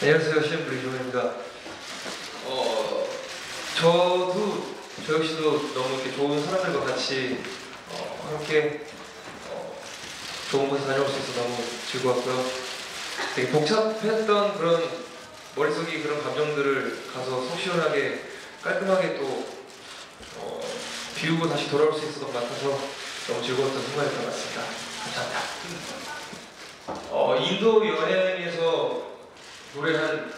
김현준 브리조입니다. 어, 저도 저 역시도 너무 이렇게 좋은 사람들과 같이 어, 함께 어, 좋은 곳에 다녀올 수 있어서 너무 즐거웠고요. 되게 복잡했던 그런 머릿속이 그런 감정들을 가서 속 시원하게 깔끔하게 또 어, 비우고 다시 돌아올 수 있었던 것 같아서 너무 즐거웠던 순간이었던 것 같습니다. 감사합니다. 어, 인도 여행에서 노래 한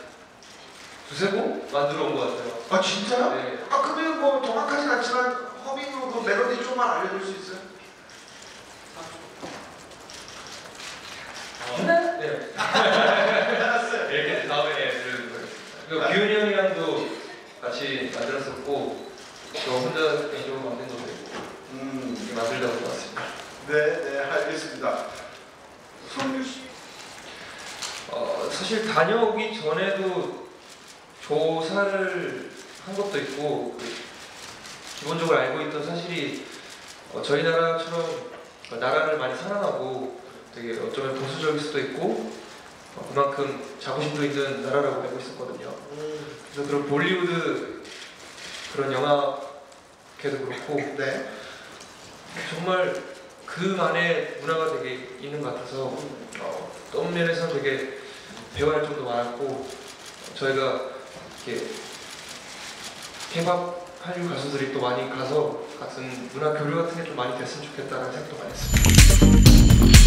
두세 곡 만들어 온 것 같아요. 아 진짜요? 네. 아 그러면 뭐 정확하진 않지만 허밍으로 그 멜로디 좀만 알려줄 수 있어요? 어, 네. 알았어요. 이렇게 다음에 그 규현이 형이랑도 같이 만들었었고 저 혼자 개인적으로 만든 노래고 음, 이렇게 것 같습니다. 네, 네, 알겠습니다. 성규 씨. 어, 사실 다녀오기 전에도 조사를 한 것도 있고 그 기본적으로 알고 있던 사실이 어, 저희 나라처럼 나라를 많이 사랑하고 되게 어쩌면 보수적일 수도 있고 어, 그만큼 자부심도 있는 나라라고 알고 있었거든요. 그래서 그런 볼리우드 그런 영화계도 그렇고 네. 정말 그만의 문화가 되게 있는 것 같아서 어, 어떤 면에서 되게 배워야 할 점도 많았고 어, 저희가 이렇게 케이팝 한류 가수들이 또 많이 가서 같은 문화 교류 같은 게 좀 많이 됐으면 좋겠다는 생각도 많이 했습니다.